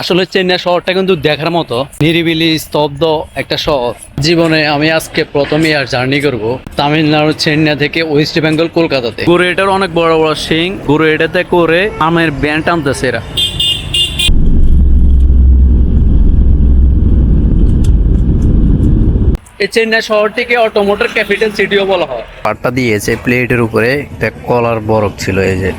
আসলে চেন্নাই শহরটা কিন্তু দেখার মতো নিরিবিলি স্তব্ধ একটা শহর। জীবনে আমি আজকে প্রথমে আর জার্নি করব তামিলনাড়ু চেন্নাই থেকে ওয়েস্ট বেঙ্গল কলকাতাতে। গরু এটার অনেক বড় বড় সিং গরু এটাতে করে আমের ব্যান্ড টানতেছে এরা। এই চেন্নাই শহরটিকে অটোমোটর ক্যাপিটাল সিটিও বলা হয়। পাটটা দিয়েছে প্লেটের উপরে একটা কলার বরফ ছিল এই যে।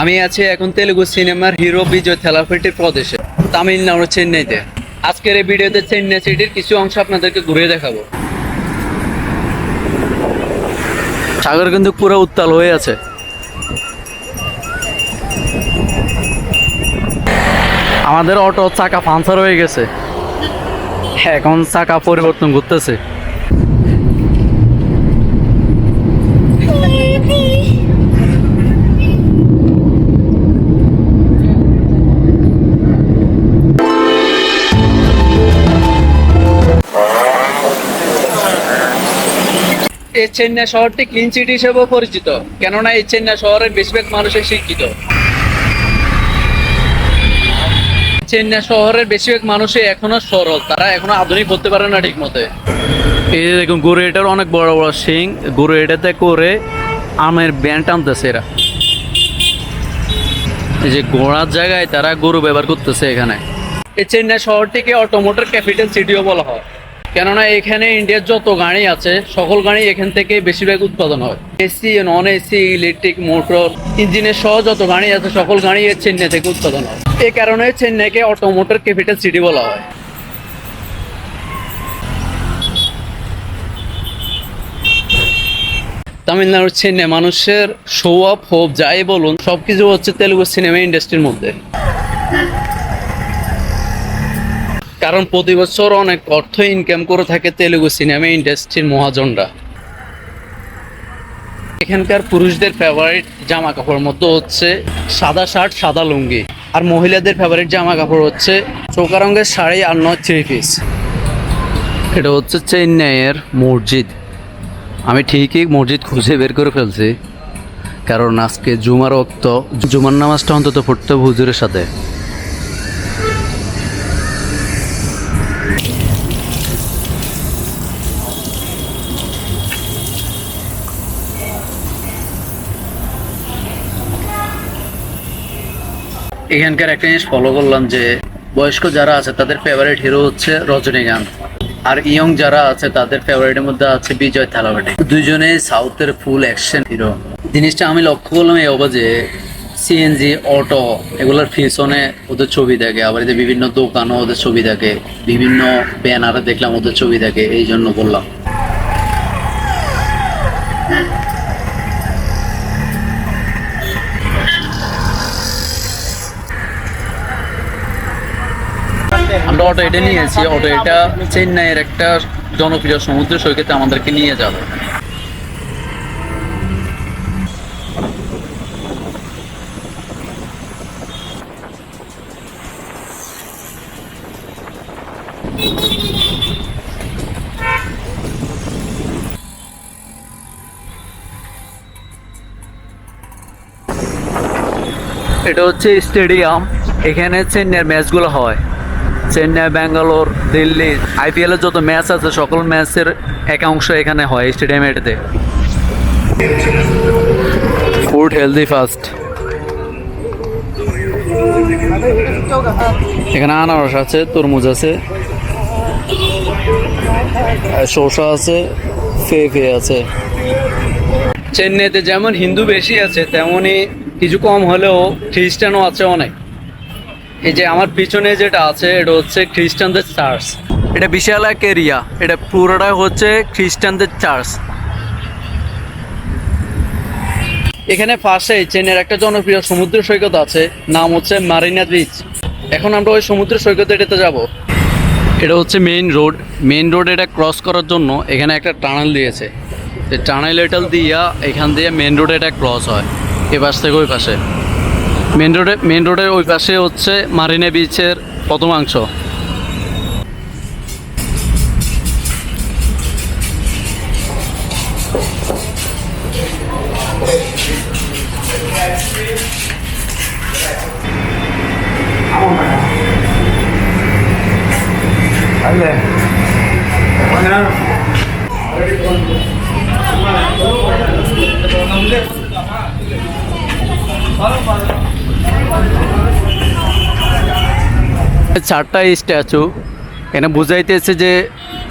আমি আছি এখন তেলুগু সিনেমার হিরো বিজয় থেলাফেটির প্রদেশে, তামিলনাড়ু, চেন্নাইতে। আজকের এই ভিডিওতে চেন্নাই সিটির কিছু অংশ আপনাদেরকে ঘুরে দেখাবো। সাগর কিন্তু পুরো উত্তাল হয়ে আছে। আমাদের অটো চাকা পাঞ্চার হয়ে গেছে। এখন চাকা পরিবর্তন করতেছে এই চেন্নাই শহরটি ক্লিন সিটি হিসেবেও পরিচিত। কেননা এই চেন্নাই শহরের বেশিরভাগ মানুষই শিক্ষিত। চেন্নাই শহরের বেশিরভাগ মানুষই এখনও সরল। তারা এখনও আধুনিক হতে পারে না ঠিক মতে এই যে দেখুন গরু এটার অনেক বড় বড় শিং। গরু এটাতে করে আমের ব্যান্ড টানতেছে এরা। এই যে ঘোড়ার জায়গায় তারা গরু ব্যবহার করতেছে এখানে। এই চেন্নাই শহরটিকে অটোমোটর ক্যাপিটাল সিটিও বলা হয়। কেননা এখানে ইন্ডিয়ার যত গাড়ি আছে, সকল গাড়ি এখান থেকে বেশিরভাগ উৎপাদন হয়। AC non AC electric motor ইঞ্জিনের সহ যত গাড়ি আছে, সকল গাড়ি চেন্নাই থেকে উৎপাদন হয়। এ কারণে চেন্নাইকে অটোমোটর ক্যাপিটাল সিটি বলা হয়। তামিলনাড়ুর চেন্নাই মানুষের শো আপ হোপ যাই বলুন, সবকিছু হচ্ছে তেলুগু সিনেমা ইন্ডাস্ট্রির মধ্যে। কারণ প্রতি বছর অনেক অর্থ ইনকাম করে থাকে তেলুগু সিনেমা ইন্ডাস্ট্রির মহাজনরা। এখানকার পুরুষদের ফেভারিট জামা কাপড়ের মধ্যে হচ্ছে সাদা শার্ট, সাদা লুঙ্গি। আর মহিলাদের ফেভারিট জামা কাপড় হচ্ছে চৌকা রঙের শাড়ি আর নয় থ্রি পিস এটা হচ্ছে চেন্নাইয়ের মসজিদ। আমি ঠিকই মসজিদ খুঁজে বের করে ফেলছি, কারণ আজকে জুমার অক্ত জুমার নামাজটা অন্তত পড়তে হুজুরের সাথে। এখানকার একটা জিনিস ফলো করলাম যে, বয়স্ক যারা আছে তাদের ফেভারিট হিরো হচ্ছে রজনীকান্ত আর ইয়ং যারা আছে তাদের ফেভারিটের মধ্যে আছে বিজয় থালাবাটি দুজনে সাউথের ফুল অ্যাকশন হিরো জিনিসটা আমি লক্ষ্য করলাম এই অবাজে সিএনজি অটো এগুলোর পিছনে ওদের ছবি থাকে আবার এদের বিভিন্ন দোকানও ওদের ছবি থাকে বিভিন্ন ব্যানারে দেখলাম ওদের ছবি থাকে এই জন্য বললাম। আমরা অটো এটা নিয়েছি। অটো এটা চেন্নাইয়ের একটা জনপ্রিয় সমুদ্র সৈকতে আমাদেরকে নিয়ে যাবে। এটা হচ্ছে স্টেডিয়াম। এখানে চেন্নাইয়ের ম্যাচগুলো হয়। চেন্নাই, ব্যাঙ্গালোর, দিল্লি আইপিএল এর যত ম্যাচ আছে, সকল ম্যাচের একাংশ এখানে হয় স্টেডিয়ামে এটাতে ফুড হেলদি ফাস্ট এখানে আনারস আছে, তরমুজ আছে শসা আছে ফে ফে আছে। চেন্নাইতে যেমন হিন্দু বেশি আছে, তেমনই কিছু কম হলেও খ্রিস্টানও আছে অনেক। এই যে আমার পিছনে যেটা আছে এটা হচ্ছে খ্রিস্টানদের চার্চ এটা বিশাল এক এরিয়া এটা পুরোটা হচ্ছে খ্রিস্টানদের চার্চ এখানে পাশে চেনের একটা জনপ্রিয় সমুদ্র সৈকত আছে নাম হচ্ছে মারিনা বিচ এখন আমরা ওই সমুদ্র সৈকতে এটাতে যাব। এটা হচ্ছে মেইন রোড মেইন রোড এটা ক্রস করার জন্য এখানে একটা টানেল দিয়েছে। টানেল এটাল দিয়া এখান দিয়ে মেইন রোডে এটা ক্রস হয় এ পাশ থেকে ওই পাশে। মেন রোডে মেন রোডের ওই পাশে হচ্ছে মারিনা বিচের প্রথমাংশ চারটা স্ট্যাচু। এখানে বুঝাইতেছে যে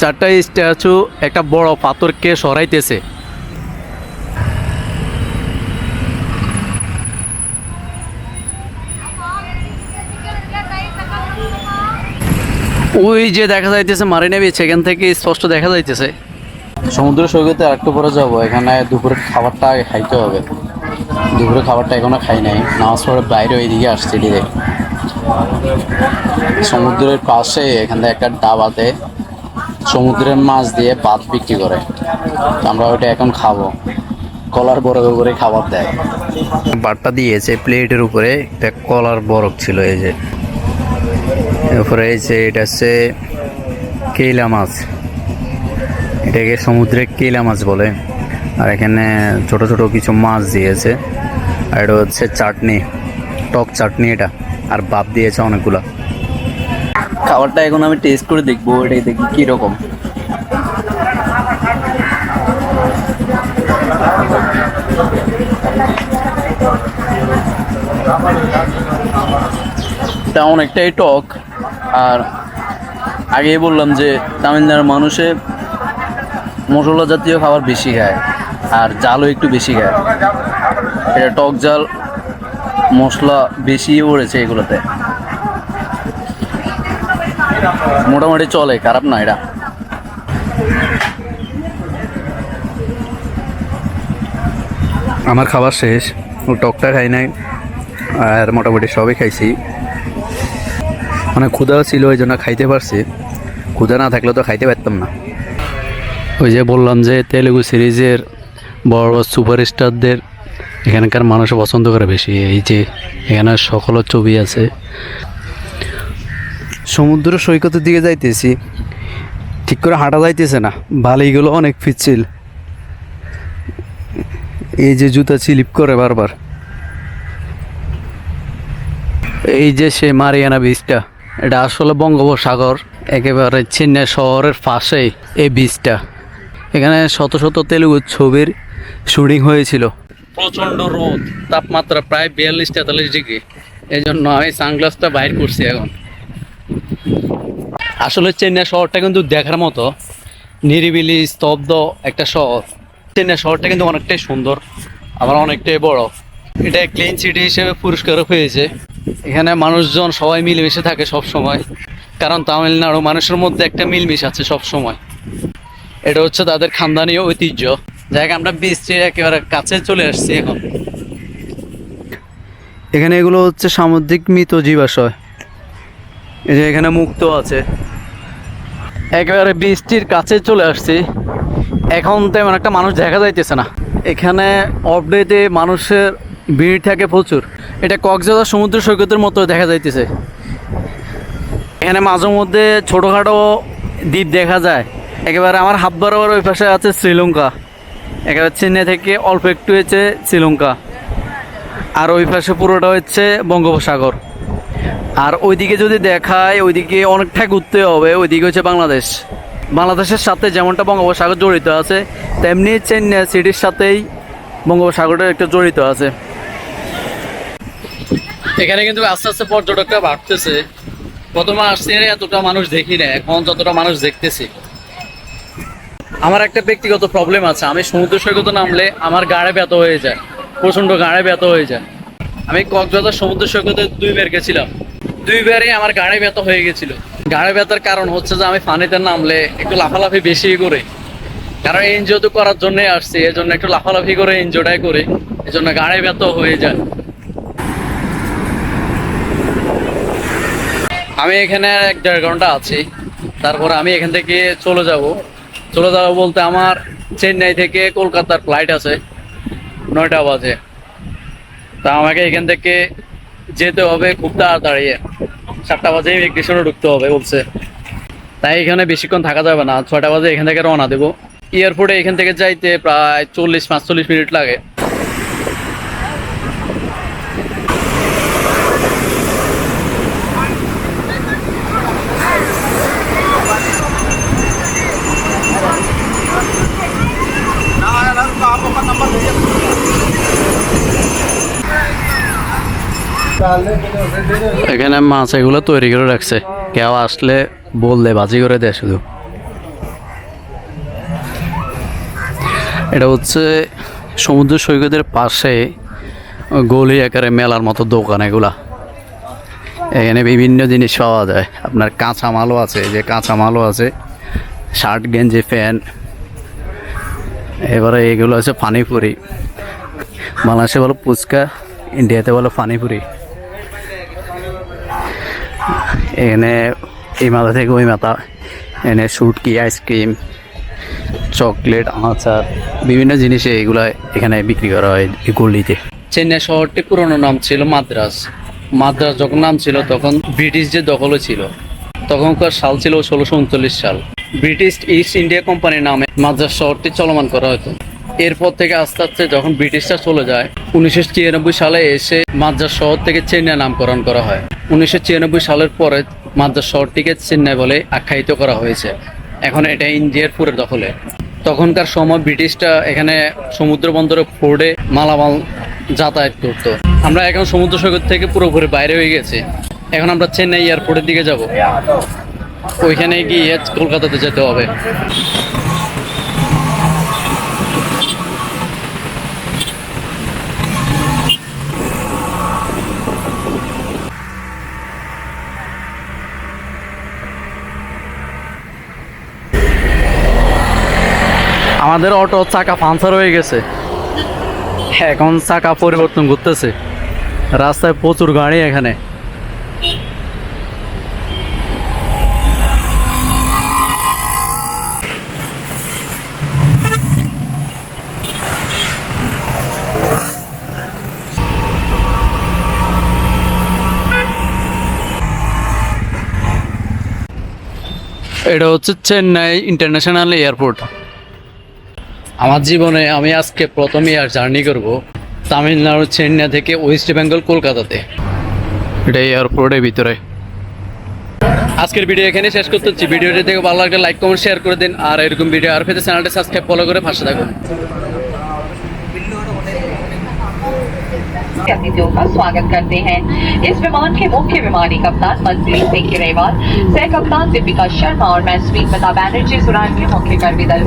চারটা স্ট্যাচু একটা বড় পাথরকে সরাইতেছে। ওই যে দেখা যাইতেছে মারিনা বিচ এখান থেকে স্পষ্ট দেখা যাইতেছে। সমুদ্র সৈকতে আরেকটু পরে যাব, এখানে দুপুরের খাবারটা খাইতে হবে। দুপুরের খাবারটা এখনও খাই নাই, নামাজ পড়ে বাইরে ওইদিকে আসছে এদিকে। সমুদ্রের পাশে এখান একটা ডাবাতে সমুদ্রের মাছ দিয়ে ভাত বিক্রি করে। তো আমরা ওইটা এখন খাব। কলার বরফ করে খাবার দেয়। বাটটা দিয়েছে, প্লেটের উপরে একটা কলার বরফ ছিল, এই যে। এরপরে এই যে এটা হচ্ছে কেইলা মাছ। এটাকে সমুদ্রে কেইলা মাছ বলে। আর এখানে ছোট ছোট কিছু মাছ দিয়েছে। আর এটা হচ্ছে চাটনি, টক চাটনি এটা। আর বাপ দিয়েছে অনেকগুলা। খাবারটা এখন আমি টেস্ট করে দেখব, এটাই দেখি কীরকম। এটা অনেকটাই টক, আর আগেই বললাম যে তামিলনাড়ুর মানুষে মশলা জাতীয় খাবার বেশি খায়, আর জালও একটু বেশি খায়। এটা টক জাল মশলা বেশি পড়েছে এগুলোতে। মোটামুটি চলে খারাপ না এটা? আমার খাবার শেষ ও টকটা খাই নাই আর মোটামুটি সবই খাইছি। মানে ক্ষুধা ছিল ওই জন্য খাইতে পারছি। ক্ষুধা না থাকলে তো খাইতে পারতাম না। ওই যে বললাম যে তেলেগু সিরিজের বড় বড় সুপারস্টারদের এখানকার মানুষ পছন্দ করে বেশি। এই যে এখানে সকল ছবি আছে। সমুদ্র সৈকতের দিকে যাইতেছি ঠিক করে হাঁটা যাইতেছে না বালিগুলো অনেক পিচ্ছিল এই যে জুতা স্লিপ করে বারবার। এই যে সে মারিয়ানা বীজটা এটা আসলে বঙ্গোপসাগর একেবারে চেন্নাই শহরের পাশেই এই বীজটা এখানে শত শত তেলুগু ছবির শুটিং হয়েছিল। প্রচণ্ড রোদ, তাপমাত্রা প্রায় বিয়াল্লিশ তেতাল্লিশ ডিগ্রি। এই জন্য আমি সানগ্লাসটা বাইর করছি এখন। আসলে চেন্নাই শহরটা কিন্তু দেখার মতো নিরিবিলি, স্তব্ধ একটা শহর। চেন্নাই শহরটা কিন্তু অনেকটাই সুন্দর, আবার অনেকটাই বড়। এটা ক্লিন সিটি হিসেবে পুরস্কারও পেয়েছে এখানে মানুষজন সবাই মিলেমিশে থাকে সব সময় কারণ তামিলনাড়ু মানুষের মধ্যে একটা মিলমিশ আছে সব সময় এটা হচ্ছে তাদের খানদানীয় ঐতিহ্য। যাকে, আমরা বীজটির একেবারে কাছে চলে আসছি এখন। এখানে এগুলো হচ্ছে সামুদ্রিক মৃত জীবাশয়। এই যে এখানে মুক্ত আছে। একেবারে বৃষ্টির কাছে চলে আসছি। এখন তেমন একটা মানুষ দেখা যাইতেছে না। এখানে অপডেটে মানুষের ভিড় থাকে প্রচুর। এটা কক্সবাজার সমুদ্র সৈকতের মতো দেখা যাইতেছে। এখানে মাঝে মধ্যে ছোটোখাটো দ্বীপ দেখা যায়। একেবারে আমার হাত বরাবর ওই পাশে আছে শ্রীলঙ্কা। একেবারে চেন্নাই থেকে অল্প একটু হচ্ছে শ্রীলঙ্কা। আর ওই পাশে পুরোটা হচ্ছে বঙ্গোপসাগর। আর ওইদিকে যদি দেখায়, ওইদিকে অনেকটা ঘুরতে হবে, ওইদিকে হচ্ছে বাংলাদেশ। বাংলাদেশের সাথে যেমনটা বঙ্গোপসাগর জড়িত আছে, তেমনি চেন্নাই সিটির সাথেই বঙ্গোপসাগরটা একটা জড়িত আছে। এখানে কিন্তু আস্তে আস্তে পর্যটকরা বাড়তেছে। প্রথমে আসছে এতটা মানুষ দেখি না এখন যতটা মানুষ দেখতেছি। আমার একটা ব্যক্তিগত প্রবলেম আছে। আমি সমুদ্র সৈকতে নামলে আমার গাড়ে ব্যথা হয়ে যায়। প্রচণ্ড গাড়ে ব্যথা হয়ে যায়। আমি কক্সবাজার সমুদ্র সৈকতে দুইবার গেছিলাম। দুইবারই আমার গাড়ে ব্যথা হয়ে গেছিল। গাড়ে ব্যথার কারণ হচ্ছে যে আমি পানিতে নামলে একটু লাফালাফি বেশি করে। কারণ এনজিও তো করার জন্যই আসছি এই জন্য একটু লাফালাফি করে এনজিওটাই করে। এই জন্য গাড়ে ব্যথা হয়ে যায়। আমি এখানে এক দেড় ঘণ্টা আছি। তারপর আমি এখান থেকে চলে যাব। চলে যাব বলতে আমার চেন্নাই থেকে কলকাতার ফ্লাইট আছে নয়টা বাজে। তা আমাকে এখান থেকে যেতে হবে খুব তাড়াতাড়ি। সাতটা বাজে ইমিগ্রেশনে ঢুকতে হবে বলছে। তাই এখানে বেশিক্ষণ থাকা যাবে না। ছয়টা বাজে এখান থেকে রওনা দেবো। এয়ারপোর্টে এখান থেকে যাইতে প্রায় চল্লিশ, পাঁচচল্লিশ মিনিট লাগে। এখানে মাছ এগুলো তৈরি করে রাখছে। কেউ আসলে বললে বাজি করে দেয় শুধু। এটা হচ্ছে সমুদ্র সৈকতের পাশে গলি আকারে মেলার মতো দোকান এগুলা। এখানে বিভিন্ন জিনিস পাওয়া যায়। আপনার কাঁচা মালও আছে যে কাঁচা মালও আছে, শার্ট, গেঞ্জি, প্যান্ট। এবারে এগুলো আছে পানিপুরি। বাংলাদেশে বলো ফুচকা ইন্ডিয়াতে বলো পানিপুরি। এখানে এই মাথা থেকে ওই মাথা এনে সুটকি আইসক্রিম, চকলেট, আচার, বিভিন্ন জিনিসে এগুলো এখানে বিক্রি করা হয় গলিতে। চেন্নাই শহরটি পুরনো নাম ছিল মাদ্রাস মাদ্রাস যখন নাম ছিল তখন ব্রিটিশ যে দখলে ছিল, তখনকার সাল ছিল ষোলোশো উনচল্লিশ সাল। ব্রিটিশ ইস্ট ইন্ডিয়া কোম্পানির নামে মাদ্রাস শহরটি চলমান করা হতো। এরপর থেকে আস্তে আস্তে যখন ব্রিটিশরা চলে যায়, উনিশশো ছিয়ানব্বই সালে এসে মাদ্রাস শহর থেকে চেন্নাই নামকরণ করা হয়। উনিশশো ছিয়ানব্বই সালের পরে মাদ্রাস শহরটিকে চেন্নাই বলে আখ্যায়িত করা হয়েছে। এখন এটা ইন্ডিয়ার পুরের দখলে। তখনকার সময় ব্রিটিশরা এখানে সমুদ্র বন্দরে ফোর্ডে মালামাল যাতায়াত করতো। আমরা এখন সমুদ্র সৈকত থেকে পুরোপুরি বাইরে হয়ে গেছি। এখন আমরা চেন্নাই এয়ারপোর্টের দিকে যাব। ওইখানে গিয়ে কলকাতাতে যেতে হবে। আমাদের অটো চাকা পাঞ্চার হয়ে গেছে। এখন চাকা পরিবর্তন করতেছে রাস্তায় প্রচুর গাড়ি এখানে। এটা হচ্ছে চেন্নাই ইন্টারন্যাশনাল এয়ারপোর্ট। আমার জীবনে আমি আজকে প্রথম এয়ার জার্নি করব তামিলনাড়ু চেন্নাই থেকে ওয়েস্ট বেঙ্গল কলকাতাতে এটা এয়ারপোর্টের ভিতরে আজকের ভিডিও এখানে শেষ করতে হচ্ছে ভিডিওটি থেকে ভালো লাগলে লাইক কমেন্ট শেয়ার করে দিন আর এরকম ভিডিও আর পেতে চ্যানেলটি সাবস্ক্রাইব ফলো করে পাশে থাকুন अतिथियों का स्वागत करते हैं इस विमान के मुख्य विमानी कप्तान मनप्रीत सिंह ग्रेवाल सह कप्तान दीपिका शर्मा और मैं स्वीत मता बैनर्जी इस उड़ान के मुख्य कर्मी दल